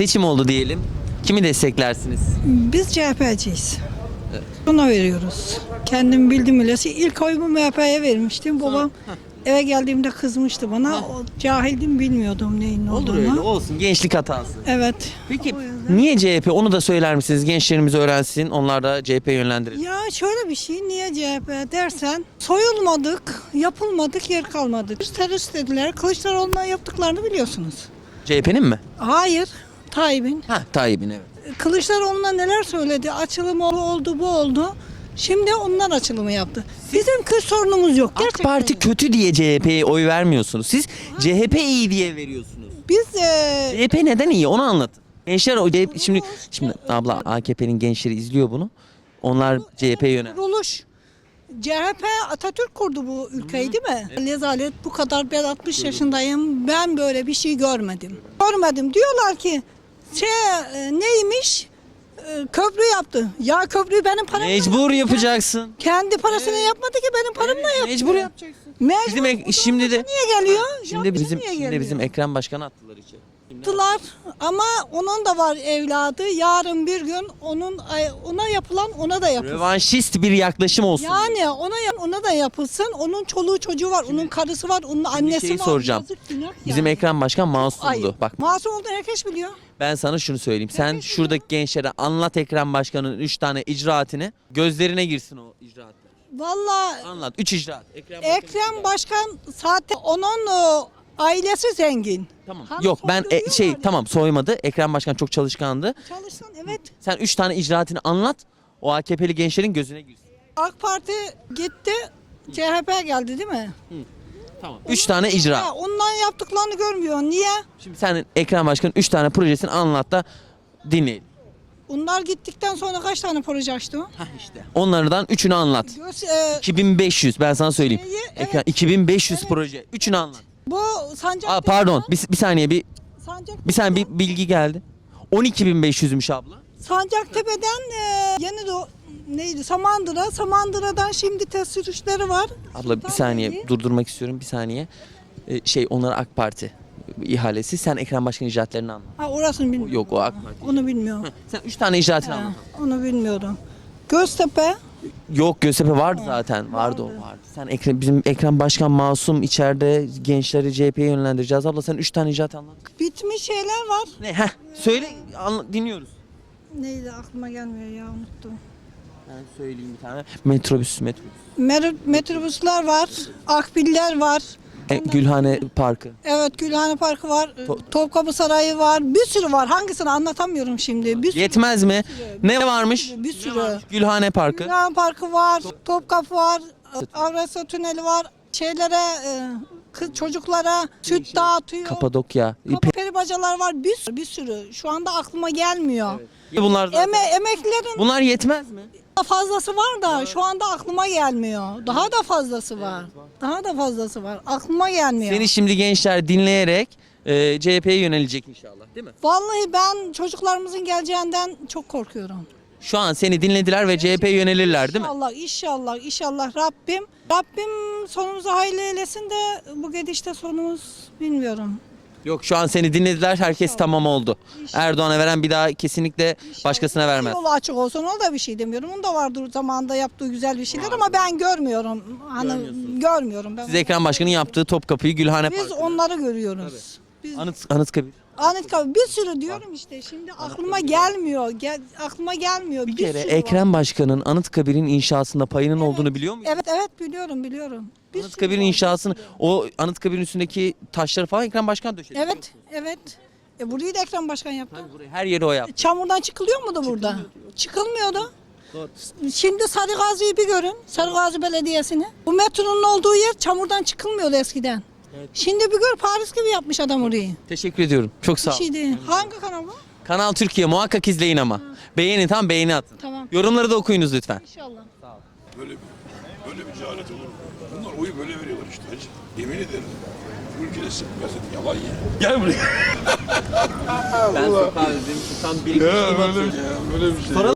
seçim oldu diyelim. Kimi desteklersiniz? Biz CHP'ciyiz. Buna veriyoruz. Kendim bildim bilesi. İlk oyumu MHP'ye vermiştim. Babam eve geldiğimde kızmıştı bana. O, cahildim bilmiyordum neyin ne Olur olduğunu. öyle olsun. Gençlik hatası. Evet. Peki niye CHP? Onu da söyler misiniz? Gençlerimiz öğrensin. Onlar da CHP yönlendirir. Ya şöyle bir şey niye CHP dersen soyulmadık, yapılmadık, yer kalmadık. Terörist dediler. Kılıçdaroğlu'na yaptıklarını biliyorsunuz. CHP'nin mi? Hayır. Tayyip'in. Ha Tayyip'in evet. Kılıçdaroğlu'na neler söyledi? Açılım oldu, bu oldu. Şimdi onlar açılımı yaptı. Bizim kız sorunumuz yok. AK Gerçekten Parti yok. kötü diye CHP'ye oy vermiyorsunuz. Siz CHP iyi diye veriyorsunuz. Biz e, CHP neden iyi onu anlatın. Gençler o CHP, şimdi şimdi abla AKP'nin gençleri izliyor bunu. Onlar CHP yönel. kuruluş CHP Atatürk kurdu bu ülkeyi değil mi? Lezalet bu kadar ben 60 yaşındayım. Ben böyle bir şey görmedim. Görmedim. Diyorlar ki şey e, neymiş? E, köprü yaptı. Ya köprüyü benim paramla Mecbur yapacaksın. Kendi parasını yapmadı ki benim paramla yaptı. Mecbur yapacaksın. Mecbur. Bizim ek- şimdi de niye geliyor? şimdi Yapıcı bizim niye şimdi geliyor? bizim Ekrem Başkan'ı attılar içeri. Yaptılar ama onun da var evladı. Yarın bir gün onun ona yapılan ona da yapılsın. Rövanşist bir yaklaşım olsun. Yani ona ona da yapılsın. Onun çoluğu çocuğu var, onun karısı var, onun annesi şeyi var. soracağım. Yazık, Bizim yani. Ekrem Başkan masumdu. Ayıp. Bak Masum olduğunu herkes biliyor. ben sana şunu söyleyeyim. Sen şuradaki gençlere anlat Ekrem Başkan'ın 3 tane icraatini. Gözlerine girsin o icraatlar. Vallahi Anlat. 3 icraat. Ekrem, Ekrem icraatı. Başkan zaten onun ailesi zengin. Tamam. Hani Yok ben e, şey diyorlar ya. tamam soymadı. Ekrem Başkan çok çalışkandı. Çalışsın evet. Sen 3 tane icraatini anlat. O AKP'li gençlerin gözüne girsin. AK Parti gitti. CHP geldi değil mi? Tamam. 3 tane icraat. Ha, ondan yaptıklarını görmüyor. Niye? Şimdi sen Ekrem Başkan'ın 3 tane projesini anlat da dinleyelim. Onlar gittikten sonra kaç tane proje açtı o? işte. Onlardan 3'ünü anlat. Göz, e, 2500 ben sana söyleyeyim. Şeyi, evet. 2500 proje. 3'ünü anlat. Bu Sancak Aa, pardon. Bir, bir saniye bir Sancak bir saniye bir bilgi geldi. 12500'müş abla. Sancaktepe'den e, yeni do neydi? Samandıra. Samandıra'dan şimdi test sürüşleri var. Abla bir saniye durdurmak istiyorum bir saniye. Ee, şey onlar AK Parti ihalesi. Sen Ekrem Başkan icraatlerini anlat. Ha orasını bilmiyorum. Yok o AK Parti. Onu bilmiyorum. Sen 3 tane icraatını Ha, anlat. onu bilmiyorum. Göztepe. Yok Göztepe vardı zaten. Vardı o vardı. Sen Ekrem bizim Ekrem Başkan masum içeride gençleri CHP'ye yönlendireceğiz. Abla sen 3 tane icraat anlat. Bitmiş şeyler var. Ne? Heh. Söyle anla- dinliyoruz. Neydi aklıma gelmiyor ya unuttum. Ben söyleyeyim bir tane. Metrobüs, metrobüs. Mer metrobüsler var. Akbiller var. E, Gülhane Parkı. Evet Gülhane Parkı var. To- Topkapı Sarayı var. Bir sürü var. Hangisini anlatamıyorum şimdi. Bir sürü. Yetmez mi? Ne varmış? Bir sürü. Gülhane Parkı. Gülhane Parkı var. Topkapı var. Avrasya Tüneli var. Şeylere e, kız çocuklara süt dağıtıyor. Kapadokya. Kapa- Peri bacalar var. Bir sürü, bir sürü. Şu anda aklıma gelmiyor. Bunlar zaten- Eme, emeklilerin Bunlar yetmez mi? daha fazlası var da şu anda aklıma gelmiyor. Daha da fazlası var. Daha da fazlası var. Aklıma gelmiyor. Seni şimdi gençler dinleyerek e, CHP'ye yönelecek inşallah değil mi? Vallahi ben çocuklarımızın geleceğinden çok korkuyorum. Şu an seni dinlediler ve CHP'ye yönelirler değil mi? İnşallah, inşallah, inşallah Rabbim. Rabbim sonumuzu hayırlı eylesin de bu gidişte sonumuz bilmiyorum. Yok şu an seni dinlediler herkes tamam oldu. Erdoğan'a veren bir daha kesinlikle başkasına vermez. Yolu açık olsun o da bir şey demiyorum. Onun da vardır zamanında yaptığı güzel bir şeyler ama ben görmüyorum. Hani görmüyorum ben. Siz Ekrem Başkan'ın yaptığı Topkapı'yı Gülhane Biz Parkı. onları görüyoruz. Biz Anıt, Anıtkabir. Anıtkabir bir sürü diyorum işte şimdi aklıma gelmiyor. Gel, aklıma gelmiyor. Bir kere sürü var. Ekrem Başkan'ın Anıtkabir'in inşasında payının olduğunu biliyor muydun? Evet evet biliyorum biliyorum. Bir sürü Anıtkabir'in var, inşasını, o Anıtkabir'in üstündeki taşları falan Ekrem Başkan döşedi. Evet evet. E burayı da Ekrem Başkan yaptı. Burayı Her yeri o yaptı. Çamurdan çıkılıyor muydu burada? Çıkılmıyordu. Şimdi Sarıgazi'yi bir görün. Sarıgazi Belediyesi'ni. Bu metronun olduğu yer çamurdan çıkılmıyordu eskiden. Şimdi bir gör Paris gibi yapmış adam orayı. Teşekkür ediyorum. Çok sağ Bir ol. şey değil. Hangi kanal bu? Kanal Türkiye muhakkak izleyin ama. Beğenin tam beğeni atın. Tamam. Yorumları da okuyunuz lütfen. İnşallah. Böyle bir, böyle bir cehalet olur mu? Bunlar oyu böyle veriyorlar işte. hacı. Yemin ederim. Bu ülkede siyaset yalan ya. Gel buraya. Ben sokağa tam bir Ya böyle, ya böyle bir şey.